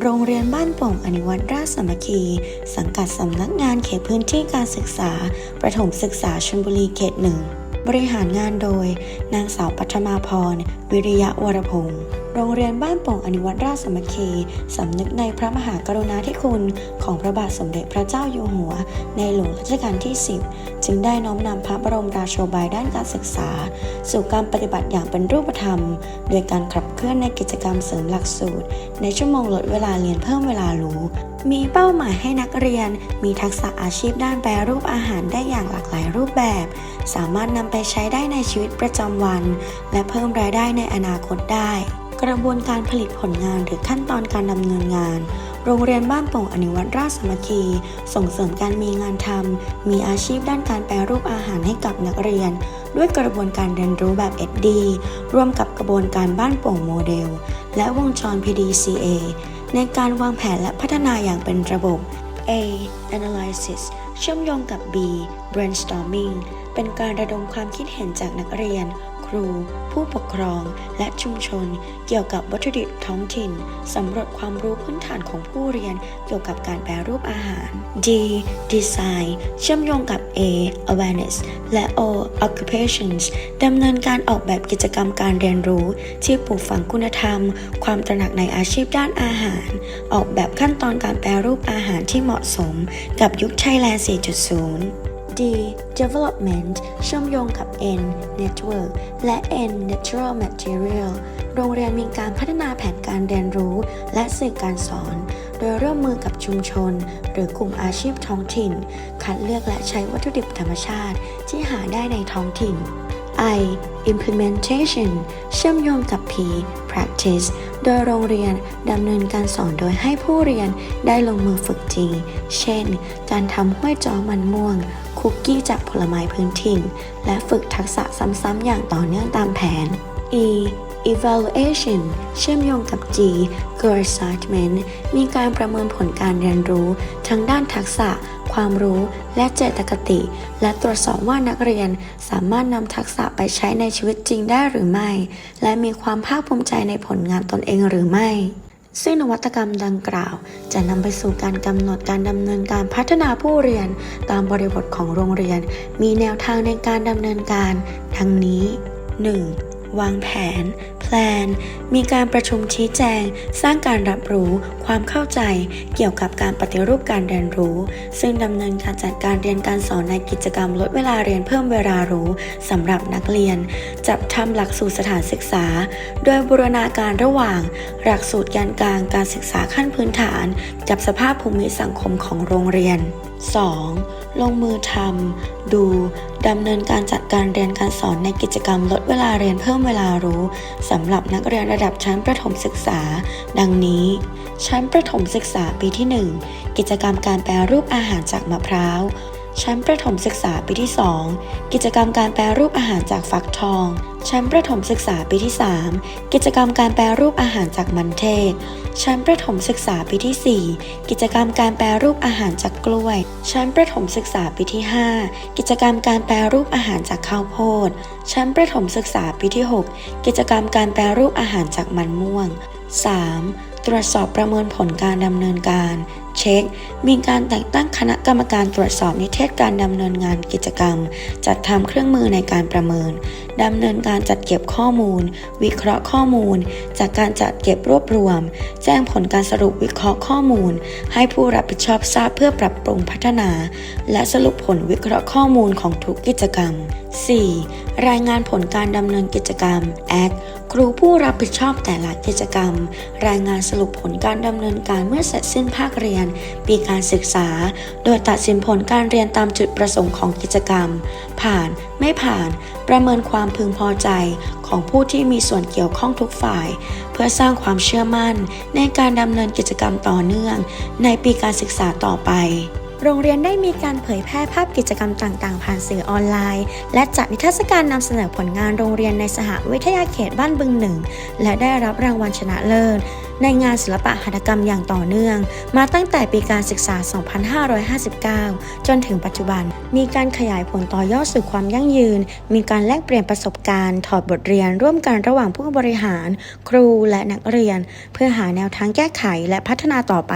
โรงเรียนบ้านโป่งอนิวัตรราชสมัคคี สังกัดสำนักงานเขตพื้นที่การศึกษา ประถมศึกษาชลบุรีเขตหนึ่ง บริหารงานโดย นางสาวปัทมาพร วิริยะวรพงศ์ โรงเรียนบ้านโป่งอนิวัตรราชสมัคคีสำนึกในพระมหากรุณาธิคุณของพระบาทสมเด็จพระเจ้าอยู่หัว ในหลวงรัชกาลที่ 10 จึงได้น้อมนำพระบรมราโชบายด้านการศึกษา สู่การปฏิบัติอย่างเป็นรูปธรรม โดยการขับเคลื่อนในกิจกรรมเสริมหลักสูตร ในชั่วโมงลดเวลาเรียนเพิ่มเวลารู้ มีเป้าหมายให้นักเรียน มีทักษะอาชีพด้านแปรรูปอาหารได้อย่างหลากหลายรูปแบบ สามารถนำไปใช้ได้ในชีวิตประจำวัน และเพิ่มรายได้ในอนาคตได้ กระบวนการผลิตผลงานหรือขั้นตอนการดำเนินงาน โรงเรียนบ้านโป่งอนิวัตรราชสมัคคี ส่งเสริมการมีงานทำ มีอาชีพด้านการแปรรูปอาหารให้กับนักเรียน ด้วยกระบวนการเรียนรู้แบบ SD ร่วมกับกระบวนการบ้านโป่งโมเดล และวงจร PDCA ในการวางแผนและพัฒนาอย่างเป็นระบบ A Analysis เชื่อมโยงกับ B Brainstorming เป็นการระดมความคิดเห็นจากนักเรียน รู ผู้ปกครอง และชุมชน เกี่ยวกับวัตถุดิบท้องถิ่นสำรวจความรู้พื้นฐานของผู้เรียนเกี่ยวกับการแปรรูปอาหาร D Design เชื่อมโยงกับ A Awareness และ O Occupations ดำเนินการออกแบบกิจกรรมการเรียนรู้ ที่ปลูกฝังคุณธรรม ความตระหนักในอาชีพด้านอาหาร ออกแบบขั้นตอนการแปรรูปอาหารที่เหมาะสม กับยุคไทยแลนด์4.0 D Development เชื่อมโยงกับ N Network และ N Natural Material โรงเรียนมีการพัฒนาแผนการเรียนรู้ และสื่อการสอน โดยร่วมมือกับชุมชน หรือกลุ่มอาชีพท้องถิ่น คัดเลือกและใช้วัตถุดิบธรรมชาติที่หาได้ในท้องถิ่น I implementation เชื่อมโยงกับ P practice โดยโรงเรียนดำเนินการสอนโดยให้ผู้เรียนได้ลงมือฝึกจริง เช่น การทำห้วยจอมันม่วง คุกกี้จากผลไม้พื้นถิ่น และฝึกทักษะซ้ำๆอย่างต่อเนื่องตามแผน E evaluation เชื่อมโยงกับ G goal assessment มีการประเมินผลการเรียนรู้ ทั้งด้านทักษะ ความรู้ และเจตคติ และตรวจสอบว่านักเรียนสามารถนำทักษะไปใช้ในชีวิตจริงได้หรือไม่ และมีความภาคภูมิใจในผลงานตนเองหรือไม่ซึ่งนวัตกรรมดังกล่าว จะนำไปสู่การกำหนดการดำเนินการพัฒนาผู้เรียน ตามบริบทของโรงเรียน มีแนวทางในการดำเนินการ ทั้งนี้ 1. วางแผน แพลน มีการประชุมชี้แจง สร้างการรับรู้ ความเข้าใจ เกี่ยวกับการปฏิรูปการเรียนรู้ ซึ่งดำเนินการจัดการเรียนการสอนในกิจกรรมลดเวลาเรียนเพิ่มเวลารู้สำหรับนักเรียน จัดทำหลักสูตรสถานศึกษา โดยบูรณาการระหว่าง หลักสูตรแกนกลางการศึกษาขั้นพื้นฐาน กับสภาพภูมิสังคมของโรงเรียน 2. ลงมือทำ ดู ดำเนินการจัดการเรียนการสอนในกิจกรรมลดเวลาเรียนเพิ่มเวลารู้สำหรับนักเรียนระดับชั้นประถมศึกษา ดังนี้ ชั้นประถมศึกษาปีที่ 1 กิจกรรมการแปรรูปอาหารจากมะพร้าว ชั้นประถมศึกษาปีที่ 2 กิจกรรมการแปรรูปอาหารจากฟักทอง ชั้นประถมศึกษาปีที่ 3 กิจกรรมการแปรรูปอาหารจากมันเทศ ชั้นประถมศึกษาปีที่ 4 กิจกรรมการแปรรูปอาหารจากกล้วย ชั้นประถมศึกษาปีที่ 5 กิจกรรมการแปรรูปอาหารจากข้าวโพด ชั้นประถมศึกษาปีที่ 6 กิจกรรมการแปรรูปอาหารจากมันม่วง 3. ตรวจสอบประเมินผลการดำเนินการ เช็ค มีการแต่งตั้งคณะกรรมการตรวจสอบนิเทศการดำเนินงานกิจกรรม จัดทำเครื่องมือในการประเมินดำเนินการจัดเก็บข้อมูล วิเคราะห์ข้อมูล จากการจัดเก็บรวบรวม แจ้งผลการสรุปวิเคราะห์ข้อมูล ให้ผู้รับผิดชอบทราบเพื่อปรับปรุงพัฒนา และสรุปผลวิเคราะห์ข้อมูลของทุกกิจกรรม 4. รายงานผลการดำเนินกิจกรรม Act ครูผู้รับผิดชอบแต่ละกิจกรรม รายงานสรุปผลการดำเนินการเมื่อเสร็จสิ้นภาคเรียน ปีการศึกษา โดยตัดสินผลการเรียนตามจุดประสงค์ของกิจกรรม ผ่าน ไม่ผ่าน ประเมินความความพึงพอใจของผู้ที่มีส่วนเกี่ยวข้องทุกฝ่าย เพื่อสร้างความเชื่อมั่นในการดำเนินกิจกรรมต่อเนื่อง ในปีการศึกษาต่อไปโรงเรียนได้มีการเผยแพร่ภาพกิจกรรมต่าง ๆ ผ่านสื่อออนไลน์ และจัดนิทรรศการนำเสนอผลงานโรงเรียนในสหวิทยาเขตบ้านบึงหนึ่ง และได้รับรางวัลชนะเลิศ ในงานศิลปะหัตถกรรมอย่างต่อเนื่อง มาตั้งแต่ปีการศึกษา 2559 จนถึงปัจจุบัน มีการขยายผลต่อยอดสู่ความยั่งยืน มีการแลกเปลี่ยนประสบการณ์ ถอดบทเรียนร่วมกันระหว่างผู้บริหาร ครูและนักเรียน เพื่อหาแนวทางแก้ไขและพัฒนาต่อไป